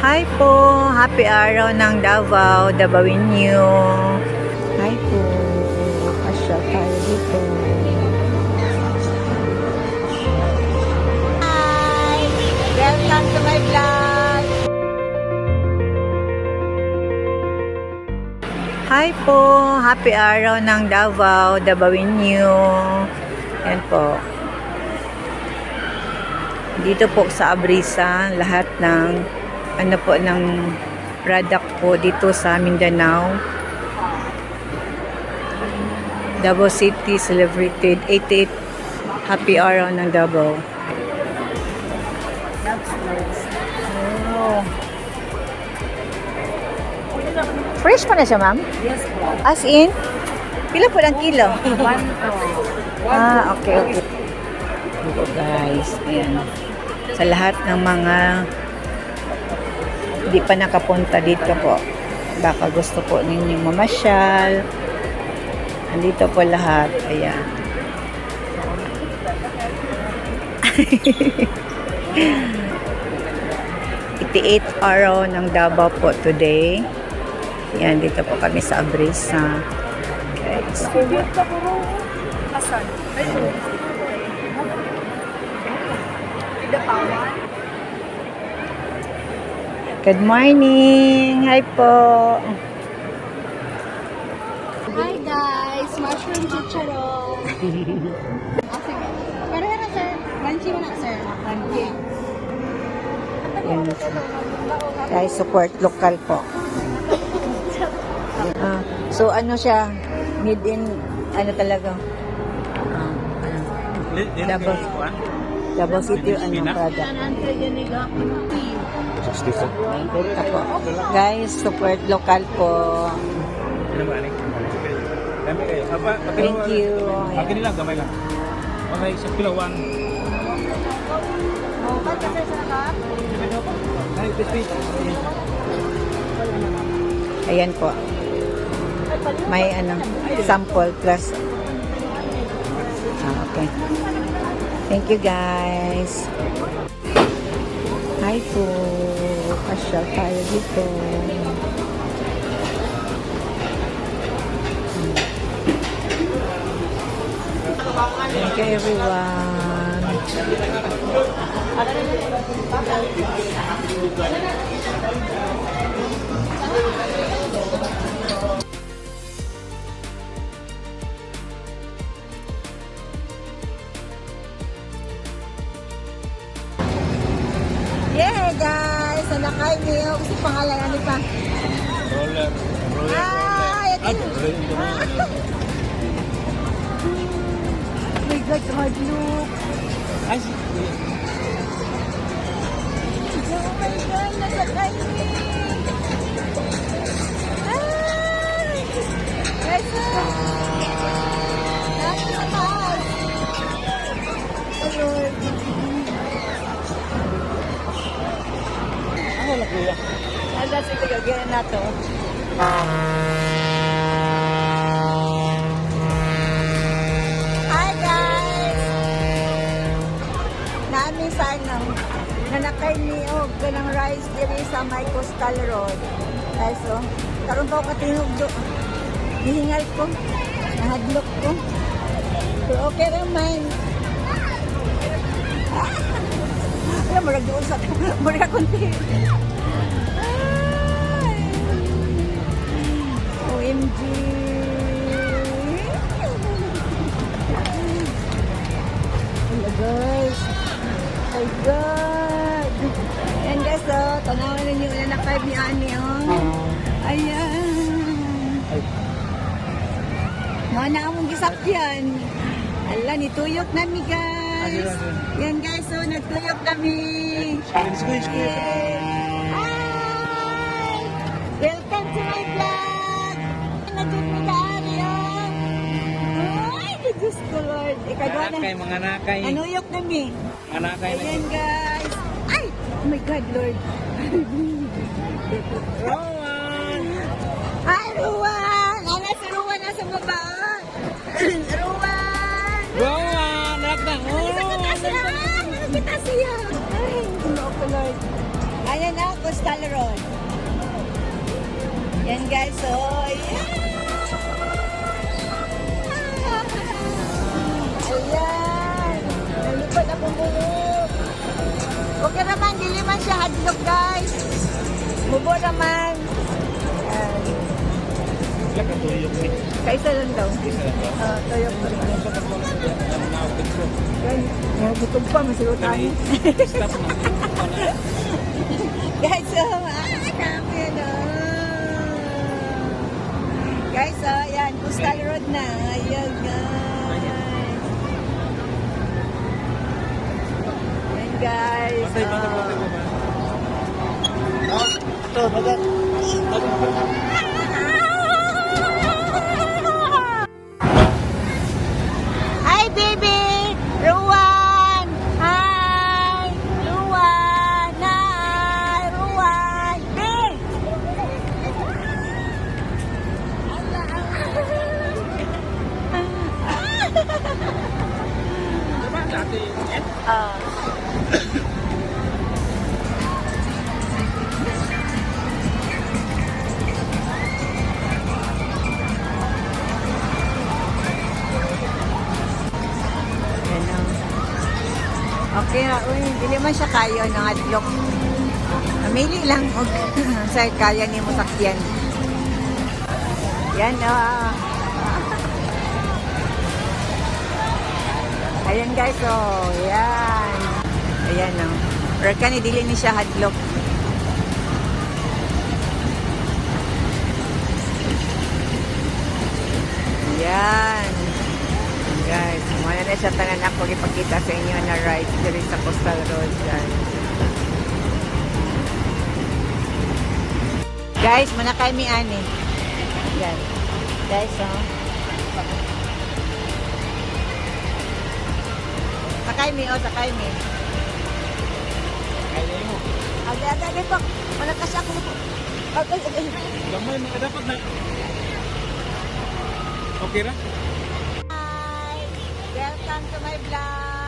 Hi po! Happy araw ng Davao, Davawin New. Hi po! Pasyal tayo dito. Hi! Welcome to my vlog! Hi po! Happy araw ng Davao, Davawin New. Yan po. Dito po sa Abrisa, lahat ng ano po ng product po dito sa Mindanao. Davao City celebrated 88 Happy Araw ng Davao. Oh. Fresh pa na siya, ma'am? Yes po. As in? Pila po ng kilo? One. Ah, okay, okay. Dito guys, ayan. Sa lahat ng mga hindi pa nakapunta dito po. Baka gusto po ninyong mamasyal. Andito po lahat. Ayan. Iti 8 araw ng Davao po today. Yan, dito po kami sa Abrisa. Ka puro. Asan? Ay, Pidapawan. Good morning! Hi po! Hi guys! Mushroom chicharon. ah, sige. Pero yan sir. Crunchy mo na sir. Crunchy. Yan. Guys, support local po. Ah, so ano siya? Made in, ano talaga? Ah, ano, Double. Double City, ano, product. Po. Guys, support local po. Thank you. Akin lang, gamay lang. Okay, sa kilawan. Ay, crispy. Ayan po. May ano, sample plus. Ah, okay. Thank you guys. Hi po. Pasyal tayo dito. Thank you everyone. Yeah guys, nanakay niyo. Kasi pangalan ano pa? Roller. Roller. Ah, ito. Oh my God, hard look. Ay, si- Oh my God, nasakay niyo. Nanakay ni Og ng rice diri sa may coastal road. Ay so, karon ako katinog do. Hihingal ko, nahadlok ko. Pero okay naman. Alam mo, doon sa, mura konti. OMG! Hello guys! My God! Oh, tanawan ninyo na na five ni Ani, oh. Ayan! Ay. Mga na among gisakyan. Ala, nituyok na mi guys. Yan guys, so nagtuyok kami. Squeeze. Hi! Welcome to my vlog! Nandun mi ka, Ari, oh. Ay, Diyos ko, Lord. Ikagawa Nakay, na. mga nakay. Mga nakay na. Ayan, guys. Ay! Oh my God, Lord. Rowan! Hi, Ruwan! Ano si Ruwan nasa baba? Rowan! Nakakita! Oh, Ano kita siya? Ano kita siya? Ay, ano ko, Lord. Ayan na Coastal Road. Yan guys, so, yeah! Ayan! Nalipad akong bulok. Okay naman, dili man siya hadlok guys. Mubo naman. Ayan. Wala ka tuyok ni. Kaisa lang daw. Isa lang ba? Uh, toyok pa rin. Ang naupit ko. Yan, yan, gutom pa, masilutan. Stop na. Guys, so, ah, dami na. Guys, so, yan, Coastal Road na. Ayan, guys. Guys. Ito, bagat. Hi, baby! Man siya kayo ng adlok. Namili lang og sa kaya ni mo sakyan. Yan o. Ayan guys, oh, yan. Ayan o. Pero kani dili ni siya hadlok. Yan. Guys, muna na siya tanan ako ipakita sa inyo na ride diri sa Coastal Road. Yan. Guys, muna kay mi ani. Yan. Guys, oh. Sakay mi, oh, sakay mi. Kaya mo. Aga, aga, aga po. Wala kasi ako. Aga, aga. Gamay, mga dapat na. Okay ra? Welcome to my vlog.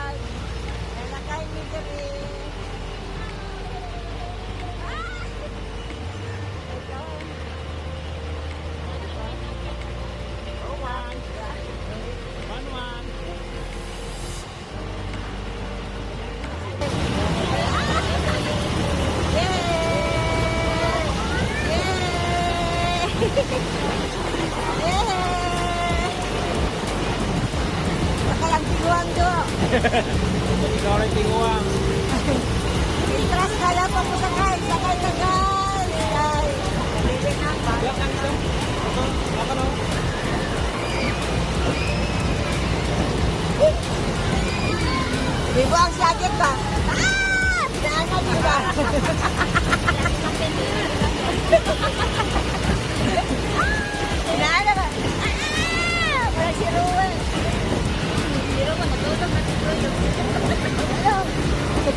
Do. Ikaw rin tinguang. Intras kaya pa po sakay. Sakay na guys. Ay, nalilin na pa. Wala ka nito. Ito, wala ka no? Di ba ang jacket ba? Ah! Daanan di ba? Ato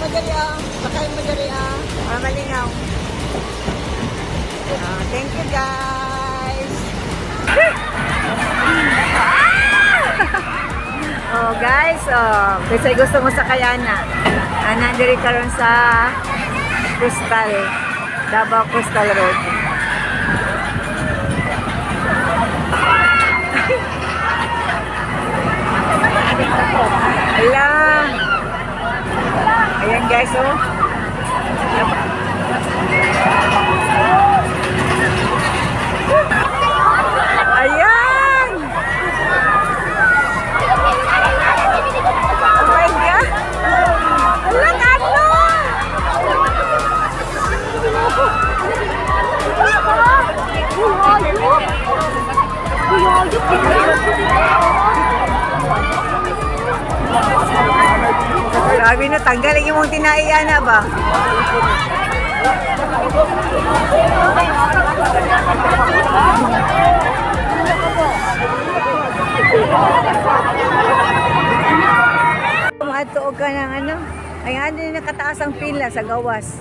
mo dali ah. Sakay mo dali ah. Para malingaw. Thank you guys. oh guys, oh, kasi gusto mo sa Kayana. Ah, nandiri ka sa Coastal, Davao Coastal Road. Ala. Ayan guys, oh. Grabe na, tanggal yung mong tinaiya na ba? Maadto ka ng ano? Ay, ano nakataas ang pila sa gawas?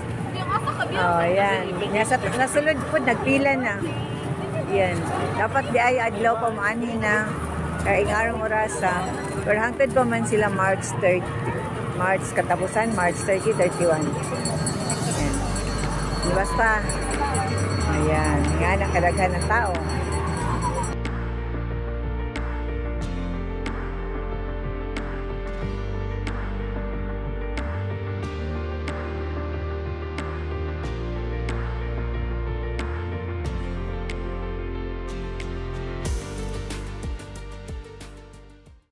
Oh, yan. Nasa, nasulod po, nagpila na. Yan. Dapat di ay adlaw pa maani na. Kaya ingarong orasa. Pero hangtod pa man sila March 30. March katapusan, March 30, 31. Ayan. Basta, ayan, nga nakadaghan ng tao.